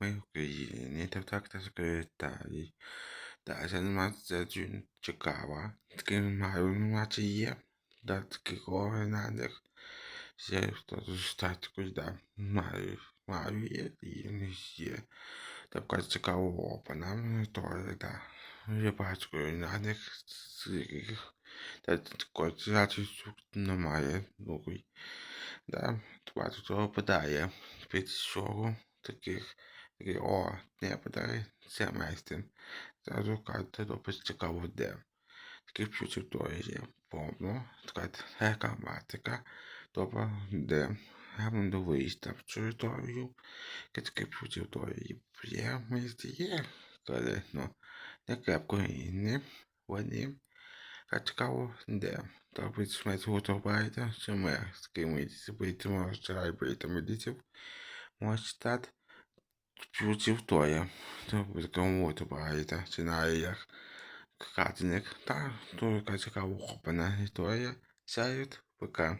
ми в Україні, та так та секретарі. Та це нема це дюн цікава. Таки маю нема чи є. Да таки координатних. Все, що статку, да, маю, маю є, і не є. Така цікава опана, то, да. Я бачу координатних, з яких, та координації тут немає, ну, да, багато того падає. Під чого таких, таких, о, не падає, це майстер. Зразу карта допис цікаво де. Таких чутів то є повно, така граматика, тобто де гарно до виїзда в територію, таке чутів то є, місце є, коли, ну, не крепко і не вони. А цікаво, де. Тобто, смерть готовається, що ми з кимось битимо, вчора бити медиців, може стати чутів то я, кому готовається, чи знає як катник, та, то яка цікава охоплена історія, сяють, пока.